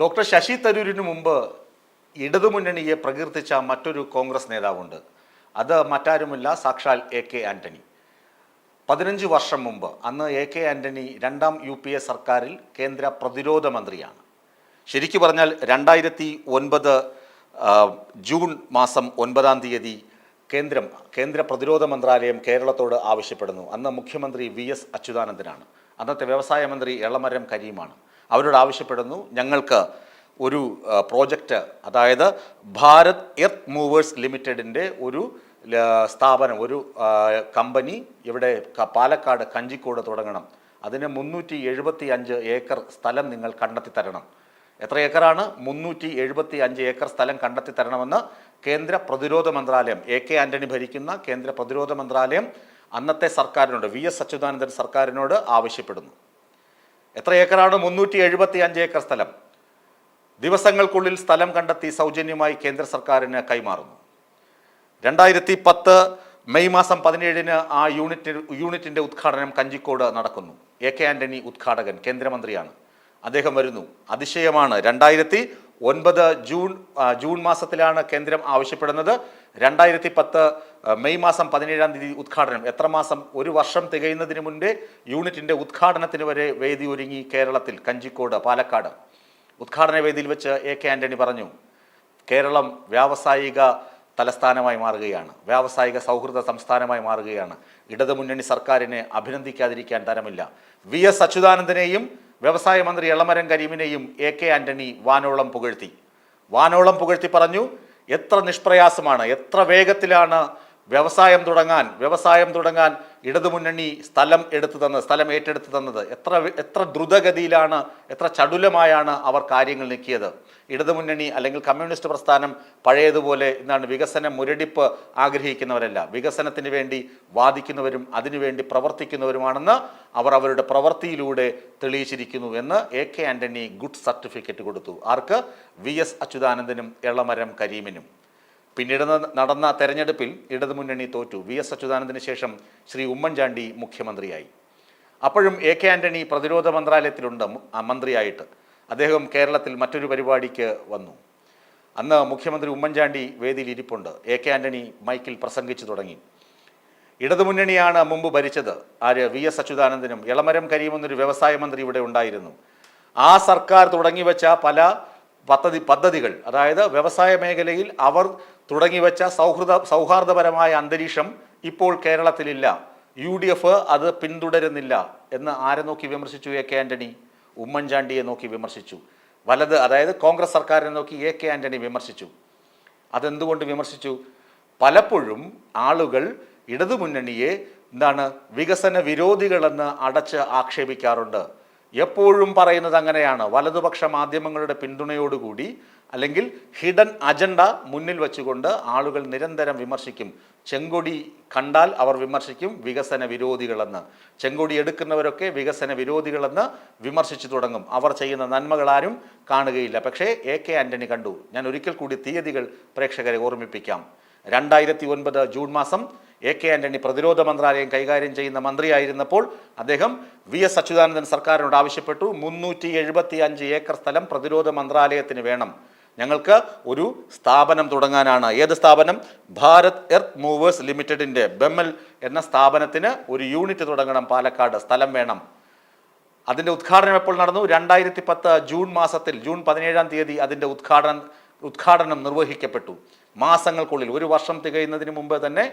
Doctor Sasi തരൂരിന് മുമ്പ് ഇടതുമുന്നണിയെ പ്രകീർത്തിച്ച മറ്റൊരു കോൺഗ്രസ് നേതാവുണ്ട്. അത് മറ്റാരുമില്ല സാക്ഷാൽ എ കെ ആന്റണി. പതിനഞ്ച് വർഷം മുമ്പ് അന്ന് എ കെ ആന്റണി രണ്ടാം യു പി എ സർക്കാരിൽ കേന്ദ്ര പ്രതിരോധ മന്ത്രിയാണ്. ശരിക്കു പറഞ്ഞാൽ രണ്ടായിരത്തി ഒൻപത് ജൂൺ മാസം ഒൻപതാം തീയതി കേന്ദ്രം കേന്ദ്ര പ്രതിരോധ മന്ത്രാലയം കേരളത്തോട് ആവശ്യപ്പെടുന്നു. അന്ന് മുഖ്യമന്ത്രി വി എസ് അച്യുതാനന്ദനാണ്. അന്നത്തെ വ്യവസായ മന്ത്രി എളമരം കരീമാണ്. അവരോട് ആവശ്യപ്പെടുന്നു. ഞങ്ങൾക്ക് ഒരു പ്രോജക്റ്റ് അതായത് ഭാരത് എർത്ത് മൂവേഴ്സ് ലിമിറ്റഡിന്റെ ഒരു സ്ഥാപനം ഒരു കമ്പനി ഇവിടെ പാലക്കാട് കഞ്ചിക്കോട് തുടങ്ങണം. അതിന് മുന്നൂറ്റി എഴുപത്തി അഞ്ച് ഏക്കർ സ്ഥലം നിങ്ങൾ കണ്ടെത്തി തരണം. എത്ര ഏക്കറാണ്? മുന്നൂറ്റി എഴുപത്തി അഞ്ച് ഏക്കർ സ്ഥലം കണ്ടെത്തി തരണമെന്ന് കേന്ദ്ര പ്രതിരോധ മന്ത്രാലയം എ കെ ആന്റണി ഭരിക്കുന്ന കേന്ദ്ര പ്രതിരോധ മന്ത്രാലയം അന്നത്തെ സർക്കാരിനോട് വി എസ് അച്യുതാനന്ദൻ സർക്കാരിനോട് ആവശ്യപ്പെടുന്നു. എത്ര ഏക്കറാണ്? മുന്നൂറ്റി എഴുപത്തി അഞ്ച് ഏക്കർ സ്ഥലം. ദിവസങ്ങൾക്കുള്ളിൽ സ്ഥലം കണ്ടെത്തി സൗജന്യമായി കേന്ദ്ര സർക്കാരിന് കൈമാറുന്നു. രണ്ടായിരത്തി പത്ത് മെയ് മാസം പതിനേഴിന് ആ യൂണിറ്റ് യൂണിറ്റിന്റെ ഉദ്ഘാടനം കഞ്ചിക്കോട് നടക്കുന്നു. എ കെ ആന്റണി ഉദ്ഘാടകൻ കേന്ദ്രമന്ത്രിയാണ്. അദ്ദേഹം വരുന്നു. അതിശയമാണ് രണ്ടായിരത്തി ഒൻപത് ജൂൺ ജൂൺ മാസത്തിലാണ് കേന്ദ്രം ആവശ്യപ്പെടുന്നത്. രണ്ടായിരത്തി പത്ത് മെയ് മാസം പതിനേഴാം തീയതി ഉദ്ഘാടനം. എത്ര മാസം? ഒരു വർഷം തികയുന്നതിന് മുൻപേ യൂണിറ്റിന്റെ ഉദ്ഘാടനത്തിന് വരെ വേദി ഒരുങ്ങി കേരളത്തിൽ കഞ്ചിക്കോട് പാലക്കാട്. ഉദ്ഘാടന വേദിയിൽ വെച്ച് എ കെ ആന്റണി പറഞ്ഞു കേരളം വ്യാവസായിക തലസ്ഥാനമായി മാറുകയാണ്. വ്യാവസായിക സൗഹൃദ സംസ്ഥാനമായി മാറുകയാണ്. ഇടതുമുന്നണി സർക്കാരിനെ അഭിനന്ദിക്കാതിരിക്കാൻ തരമില്ല. വി എസ് അച്യുതാനന്ദനെയും വ്യവസായ മന്ത്രി എളമരം കരീമിനെയും എ കെ ആന്റണി വാനോളം പുകഴ്ത്തി. വാനോളം പുകഴ്ത്തി പറഞ്ഞു എത്ര നിഷ്പ്രയാസമാണ് എത്ര വേഗത്തിലാണ് വ്യവസായം തുടങ്ങാൻ വ്യവസായം തുടങ്ങാൻ ഇടതുമുന്നണി സ്ഥലം എടുത്തു തന്നത് സ്ഥലം ഏറ്റെടുത്തു തന്നത്. എത്ര എത്ര ദ്രുതഗതിയിലാണ് എത്ര ചടുലമായാണ് അവർ കാര്യങ്ങൾ നീക്കിയത്. ഇടതുമുന്നണി അല്ലെങ്കിൽ കമ്മ്യൂണിസ്റ്റ് പ്രസ്ഥാനം പഴയതുപോലെ എന്താണ് വികസന മുരടിപ്പ് ആഗ്രഹിക്കുന്നവരല്ല. വികസനത്തിന് വേണ്ടി വാദിക്കുന്നവരും അതിനുവേണ്ടി പ്രവർത്തിക്കുന്നവരുമാണെന്ന് അവർ അവരുടെ പ്രവൃത്തിയിലൂടെ തെളിയിച്ചിരിക്കുന്നു എന്ന് A K Antony good certificate കൊടുത്തു. ആർക്ക്? വി എസ് അച്യുതാനന്ദനും എളമരം കരീമിനും. പിന്നീട് നടന്ന തെരഞ്ഞെടുപ്പിൽ ഇടതുമുന്നണി തോറ്റു. വി എസ് അച്യുതാനന്ദന് ശേഷം ശ്രീ ഉമ്മൻചാണ്ടി മുഖ്യമന്ത്രിയായി. അപ്പോഴും എ കെ ആന്റണി പ്രതിരോധ മന്ത്രാലയത്തിലുണ്ട് മന്ത്രിയായിട്ട്. അദ്ദേഹം കേരളത്തിൽ മറ്റൊരു പരിപാടിക്ക് വന്നു. അന്ന് മുഖ്യമന്ത്രി ഉമ്മൻചാണ്ടി വേദിയിൽ ഇരിപ്പുണ്ട്. എ കെ ആന്റണി മൈക്കിൽ പ്രസംഗിച്ചു തുടങ്ങി. ഇടതുമുന്നണിയാണ് മുമ്പ് ഭരിച്ചത്. ആര്? വി എസ് അച്യുതാനന്ദനും. ഇളമരം കരീം എന്നൊരു വ്യവസായ മന്ത്രി ഇവിടെ ഉണ്ടായിരുന്നു. ആ സർക്കാർ തുടങ്ങിവെച്ച പല പദ്ധതി പദ്ധതികൾ അതായത് വ്യവസായ മേഖലയിൽ അവർ തുടങ്ങിവെച്ച സൗഹൃദ സൗഹാർദ്ദപരമായ അന്തരീക്ഷം ഇപ്പോൾ കേരളത്തിലില്ല. യു ഡി എഫ് അത് പിന്തുടരുന്നില്ല എന്ന് ആരെ നോക്കി വിമർശിച്ചു എ കെ ആന്റണി? ഉമ്മൻചാണ്ടിയെ നോക്കി വിമർശിച്ചു. വലത് അതായത് കോൺഗ്രസ് സർക്കാരിനെ നോക്കി എ കെ ആന്റണി വിമർശിച്ചു. അതെന്തുകൊണ്ട് വിമർശിച്ചു? പലപ്പോഴും ആളുകൾ ഇടതുമുന്നണിയെ എന്താണ് വികസന വിരോധികളെന്ന് അടച്ച് ആക്ഷേപിക്കാറുണ്ട്. എപ്പോഴും പറയുന്നത് അങ്ങനെയാണ്. വലതുപക്ഷ മാധ്യമങ്ങളുടെ പിന്തുണയോടുകൂടി അല്ലെങ്കിൽ ഹിഡൻ അജണ്ട മുന്നിൽ വെച്ചുകൊണ്ട് ആളുകൾ നിരന്തരം വിമർശിക്കും. ചെങ്കൊടി കണ്ടാൽ അവർ വിമർശിക്കും വികസന വിരോധികളെന്ന്. ചെങ്കൊടി എടുക്കുന്നവരൊക്കെ വികസന വിരോധികളെന്ന് വിമർശിച്ചു തുടങ്ങും. അവർ ചെയ്യുന്ന നന്മകളാരും കാണുകയില്ല. പക്ഷേ എ കെ ആന്റണി കണ്ടു. ഞാൻ ഒരിക്കൽ കൂടി തീയതികൾ പ്രേക്ഷകരെ ഓർമ്മിപ്പിക്കാം. രണ്ടായിരത്തി ഒൻപത് ജൂൺ മാസം എ കെ ആന്റണി പ്രതിരോധ മന്ത്രാലയം കൈകാര്യം ചെയ്യുന്ന മന്ത്രിയായിരുന്നപ്പോൾ അദ്ദേഹം വി എസ് അച്യുതാനന്ദൻ സർക്കാരിനോട് ആവശ്യപ്പെട്ടു. മുന്നൂറ്റി ഏക്കർ സ്ഥലം പ്രതിരോധ മന്ത്രാലയത്തിന് വേണം. ഞങ്ങൾക്ക് ഒരു സ്ഥാപനം തുടങ്ങാനാണ്. ഏത് സ്ഥാപനം? ഭാരത് എർത്ത് മൂവേഴ്സ് ലിമിറ്റഡിന്റെ ബെമ്മൽ എന്ന സ്ഥാപനത്തിന് ഒരു യൂണിറ്റ് തുടങ്ങണം പാലക്കാട്. സ്ഥലം വേണം. അതിന്റെ ഉദ്ഘാടനം എപ്പോൾ നടന്നു? രണ്ടായിരത്തി പത്ത് ജൂൺ മാസത്തിൽ ജൂൺ പതിനേഴാം തീയതി അതിന്റെ ഉദ്ഘാടനം ഉദ്ഘാടനം നിർവഹിക്കപ്പെട്ടു. മാസങ്ങൾക്കുള്ളിൽ ഒരു വർഷം തികയുന്നതിന് മുമ്പ് തന്നെ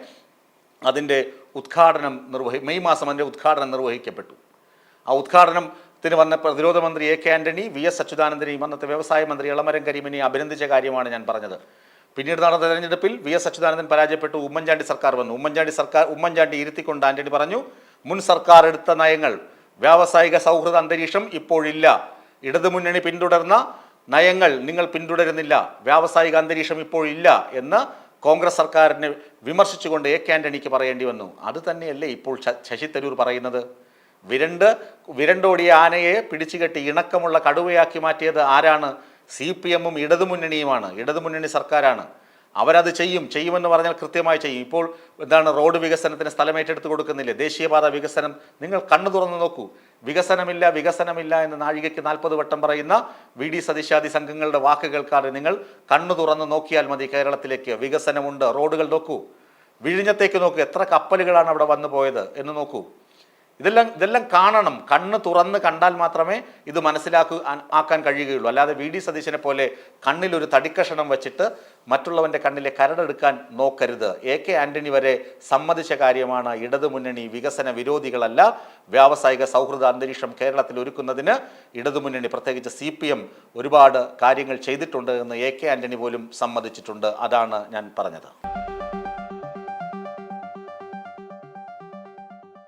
അതിന്റെ ഉദ്ഘാടനം നിർവഹി മെയ് മാസം അതിന്റെ ഉദ്ഘാടനം നിർവഹിക്കപ്പെട്ടു. ആ ഉദ്ഘാടനത്തിന് വന്ന പ്രതിരോധ മന്ത്രി A K Antony V S അച്യുതാനന്ദനെയും അന്നത്തെ വ്യവസായ മന്ത്രി ഇളമരം കരീമിനെയും അഭിനന്ദിച്ച കാര്യമാണ് ഞാൻ പറഞ്ഞത്. പിന്നീട് നടന്ന തെരഞ്ഞെടുപ്പിൽ വി എസ് അച്യുതാനന്ദൻ പരാജയപ്പെട്ടു ഉമ്മൻചാണ്ടി സർക്കാർ വന്നു. ഉമ്മൻചാണ്ടി സർക്കാർ ഉമ്മൻചാണ്ടി ഇരുത്തിക്കൊണ്ട് ആന്റണി പറഞ്ഞു മുൻ സർക്കാർ എടുത്ത നയങ്ങൾ വ്യാവസായിക സൗഹൃദ അന്തരീക്ഷം ഇപ്പോഴില്ല. ഇടതുമുന്നണി പിന്തുടർന്ന നയങ്ങൾ നിങ്ങൾ പിന്തുടരുന്നില്ല. വ്യാവസായിക അന്തരീക്ഷം ഇപ്പോഴില്ല എന്ന് കോൺഗ്രസ് സർക്കാരിനെ വിമർശിച്ചുകൊണ്ട് എ കെ ആന്റണിക്ക് പറയേണ്ടി വന്നു. അത് തന്നെയല്ലേ ഇപ്പോൾ ശശി തരൂർ പറയുന്നത്? വിരണ്ട് വിരണ്ടോടിയ ആനയെ പിടിച്ചുകെട്ടി ഇണക്കമുള്ള കടുവയാക്കി മാറ്റിയത് ആരാണ്? സി പി എമ്മും ഇടതുമുന്നണിയുമാണ്. ഇടതുമുന്നണി സർക്കാരാണ്. അവരത് ചെയ്യും. ചെയ്യുമെന്ന് പറഞ്ഞാൽ കൃത്യമായി ചെയ്യും. ഇപ്പോൾ എന്താണ് റോഡ് വികസനത്തിന് സ്ഥലം ഏറ്റെടുത്ത് കൊടുക്കുന്നില്ലേ? ദേശീയപാത വികസനം നിങ്ങൾ കണ്ണു തുറന്ന് നോക്കൂ. വികസനമില്ല വികസനമില്ല എന്ന് നാഴികയ്ക്ക് നാൽപ്പത് വട്ടം പറയുന്ന വി ഡി സതീശാദി സംഘങ്ങളുടെ വാക്ക് കേൾക്കാതെ നിങ്ങൾ കണ്ണു തുറന്ന് നോക്കിയാൽ മതി കേരളത്തിലേക്ക്. വികസനമുണ്ട്. റോഡുകൾ നോക്കൂ. വിഴിഞ്ഞത്തേക്ക് നോക്കൂ. എത്ര കപ്പലുകളാണ് അവിടെ വന്നു പോയത് എന്ന് നോക്കൂ. ഇതെല്ലാം ഇതെല്ലാം കാണണം. കണ്ണ് തുറന്ന് കണ്ടാൽ മാത്രമേ ഇത് മനസ്സിലാക്കു ആക്കാൻ കഴിയുകയുള്ളൂ. അല്ലാതെ വി ഡി സതീശനെ പോലെ കണ്ണിലൊരു തടിക്കഷണം വെച്ചിട്ട് മറ്റുള്ളവന്റെ കണ്ണിലെ കരടെടുക്കാൻ നോക്കരുത്. എ കെ ആന്റണി വരെ സമ്മതിച്ച കാര്യമാണ് ഇടതുമുന്നണി വികസന വിരോധികളല്ല. വ്യാവസായിക സൗഹൃദ അന്തരീക്ഷം കേരളത്തിൽ ഒരുക്കുന്നതിന് ഇടതുമുന്നണി പ്രത്യേകിച്ച് സി പി എം ഒരുപാട് കാര്യങ്ങൾ ചെയ്തിട്ടുണ്ട് എന്ന് എ കെ ആന്റണി പോലും സമ്മതിച്ചിട്ടുണ്ട്. അതാണ് ഞാൻ പറഞ്ഞത്.